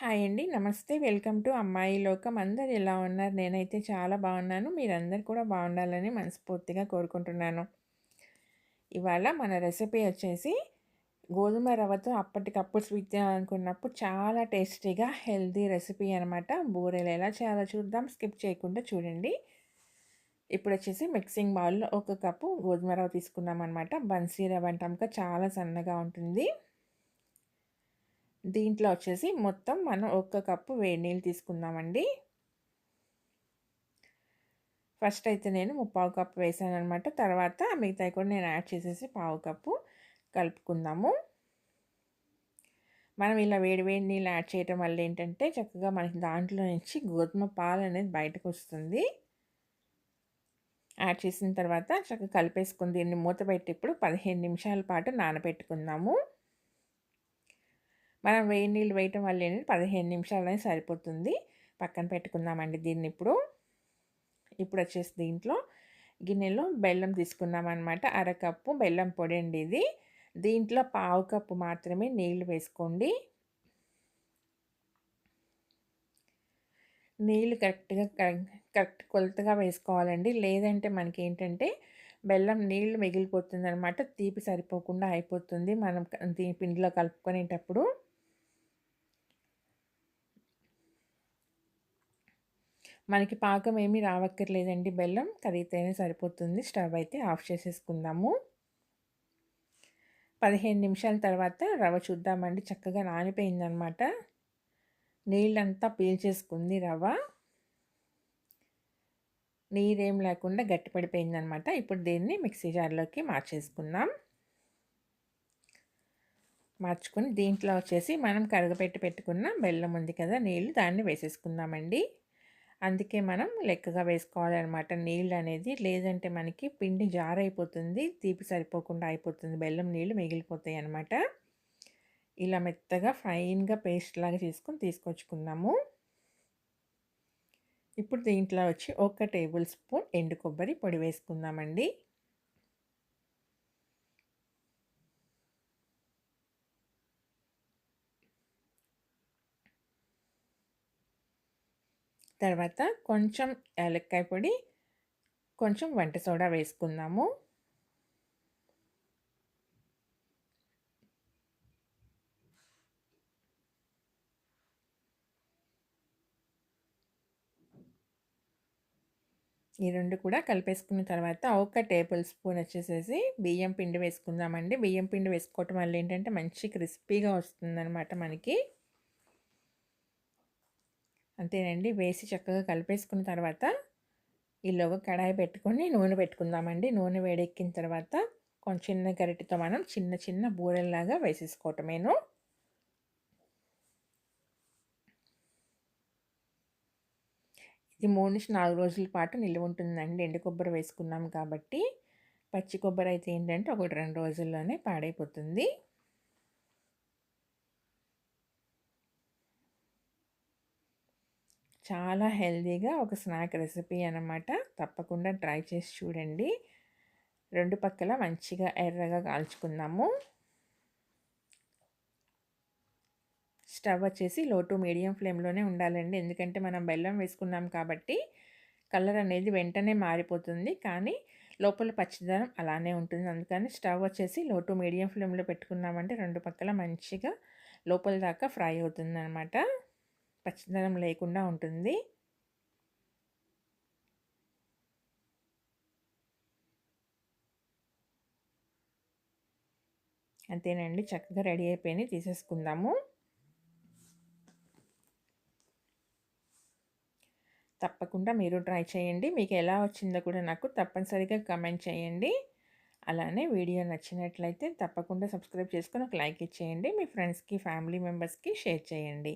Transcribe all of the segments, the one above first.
Hi అండి. నమస్తే. Welcome to అమ్మాయి లోకం. అందరు ఎలా ఉన్నారు? నేనైతే చాలా బాగున్నాను. మీరందరు కూడా బాగుండాలని మనస్ఫూర్తిగా కోరుకుంటున్నాను. ఇవాళ మన రెసిపీ వచ్చేసి గోధుమ రవ్వతో అప్పటికప్పుడు స్వీట్ అనుకున్నప్పుడు చాలా టేస్టీగా హెల్తీ రెసిపీ అనమాట బూరెలు ఎలా చేయాలో చూద్దాం. స్కిప్ చేయకుండా చూడండి. ఇప్పుడు వచ్చేసి మిక్సింగ్ బౌల్లో ఒక కప్పు గోధుమ రవ్వ తీసుకున్నాం అనమాట బన్సీ రవ్వ అంటాం చాలా సన్నగా ఉంటుంది. దీంట్లో వచ్చేసి మొత్తం మనం ఒక్క కప్పు వేడి నీళ్ళు తీసుకుందామండి. ఫస్ట్ అయితే నేను ముప్పావు కప్పు వేసాను అనమాట తర్వాత మిగతాయి కూడా నేను యాడ్ చేసేసి పావు కప్పు కలుపుకుందాము. మనం ఇలా వేడి వేడి నీళ్ళు యాడ్ చేయటం వల్ల ఏంటంటే చక్కగా మనకి దాంట్లో నుంచి గోధుమ పాలు అనేది బయటకు వస్తుంది. యాడ్ చేసిన తర్వాత చక్కగా కలిపేసుకుని దీన్ని మూత పెట్టి ఇప్పుడు పదిహేను నిమిషాల పాటు నానబెట్టుకుందాము. మనం వేడి నీళ్ళు వేయటం వల్ల ఏంటంటే పదిహేను నిమిషాలనే సరిపోతుంది. పక్కన పెట్టుకుందామండి దీన్ని ఇప్పుడు. ఇప్పుడు వచ్చేసి దీంట్లో గిన్నెలో బెల్లం తీసుకున్నాం అనమాట అరకప్పు బెల్లం పొడి అండి ఇది. దీంట్లో పావు కప్పు మాత్రమే నీళ్ళు వేసుకోండి. నీళ్ళు కరెక్ట్గా కరెక్ట్ కొలతగా వేసుకోవాలండి. లేదంటే మనకి ఏంటంటే బెల్లం నీళ్ళు మిగిలిపోతుంది అనమాట తీపి సరిపోకుండా అయిపోతుంది. మనం పిండిలో కలుపుకునేటప్పుడు. మనకి పాకం ఏమీ రావక్కర్లేదండి. బెల్లం కరిగితేనే సరిపోతుంది. స్టవ్ అయితే ఆఫ్ చేసేసుకుందాము. పదిహేను నిమిషాల తర్వాత రవ్వ చూద్దామండి. చక్కగా నానిపోయిందనమాట నీళ్ళంతా పీల్చేసుకుంది రవ్వ. నీరేం లేకుండా గట్టిపడిపోయిందనమాట ఇప్పుడు దీన్ని మిక్సీ జార్లోకి మార్చేసుకుందాం. మార్చుకుని దీంట్లో వచ్చేసి మనం కరగపెట్టి పెట్టుకున్న బెల్లం ఉంది కదా నీళ్ళు దాన్ని వేసేసుకుందామండి. అందుకే మనం లెక్కగా వేసుకోవాలన్నమాట. నీళ్ళు అనేది లేదంటే మనకి పిండి జారైపోతుంది తీపి సరిపోకుండా అయిపోతుంది బెల్లం నీళ్ళు మిగిలిపోతాయి అనమాట ఇలా మెత్తగా ఫైన్గా పేస్ట్ లాగా చేసుకొని తీసుకొచ్చుకున్నాము ఇప్పుడు దీంట్లో వచ్చి ఒక టేబుల్ స్పూన్ ఎండు కొబ్బరి పొడి వేసుకుందామండి. తర్వాత కొంచెం యాలక్కాయ పొడి కొంచెం వంట సోడా వేసుకుందాము. ఈ రెండు కూడా కలిపేసుకున్న తర్వాత ఒక టేబుల్ స్పూన్ వచ్చేసేసి బియ్యం పిండి వేసుకుందామండి. బియ్యం పిండి వేసుకోవటం వల్ల ఏంటంటే మంచి క్రిస్పీగా వస్తుందన్నమాట మనకి. అంతేనండి. వేసి చక్కగా కలిపేసుకున్న తర్వాత ఈలోగా కడాయి పెట్టుకొని నూనె పెట్టుకుందామండి. నూనె వేడెక్కిన తర్వాత కొంచెం చిన్న గరిటెతో మనం చిన్న చిన్న బూరెల్లాగా వేసేసుకోవటమేను. ఇది మూడు నుంచి నాలుగు రోజుల పాటు నిల్వ ఉంటుందండి. ఎండు కొబ్బరి వేసుకున్నాం కాబట్టి. పచ్చి కొబ్బరి అయితే ఏంటంటే ఒకటి రెండు రోజుల్లోనే పాడైపోతుంది. చాలా హెల్దీగా ఒక స్నాక్ రెసిపీ అనమాట తప్పకుండా ట్రై చేసి చూడండి. రెండు పక్కల మంచిగా ఎర్రగా కాల్చుకుందాము. స్టవ్ వచ్చేసి లో టు మీడియం ఫ్లేమ్లోనే ఉండాలండి. ఎందుకంటే మనం బెల్లం వేసుకున్నాం కాబట్టి కలర్ అనేది వెంటనే మారిపోతుంది. కానీ లోపల పచ్చిదనం అలానే ఉంటుంది. అందుకని స్టవ్ వచ్చేసి లో టు మీడియం ఫ్లేమ్లో పెట్టుకున్నామంటే రెండు పక్కల మంచిగా లోపల దాకా ఫ్రై అవుతుంది అనమాట పచ్చదనం లేకుండా ఉంటుంది. అంతేనండి చక్కగా రెడీ అయిపోయి తీసేసుకుందాము. తప్పకుండా మీరు ట్రై చేయండి మీకు ఎలా వచ్చిందో కూడా నాకు తప్పనిసరిగా కమెంట్ చేయండి. అలానే వీడియో నచ్చినట్లయితే తప్పకుండా సబ్స్క్రైబ్ చేసుకొని ఒక లైక్ ఇచ్చేయండి మీ ఫ్రెండ్స్కి ఫ్యామిలీ మెంబర్స్కి షేర్ చేయండి.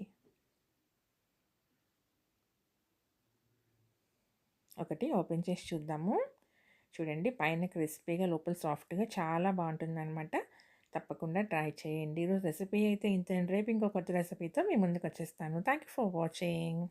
ఒకటి ఓపెన్ చేసి చూద్దాము. చూడండి పైన క్రిస్పీగా లోపల సాఫ్ట్గా చాలా బాగుంటుందన్నమాట. తప్పకుండా ట్రై చేయండి. ఈరోజు రెసిపీ అయితే ఇంత రేపు ఇంకో కొత్త రెసిపీతో మీ ముందుకు వచ్చేస్తాను. Thank you for watching.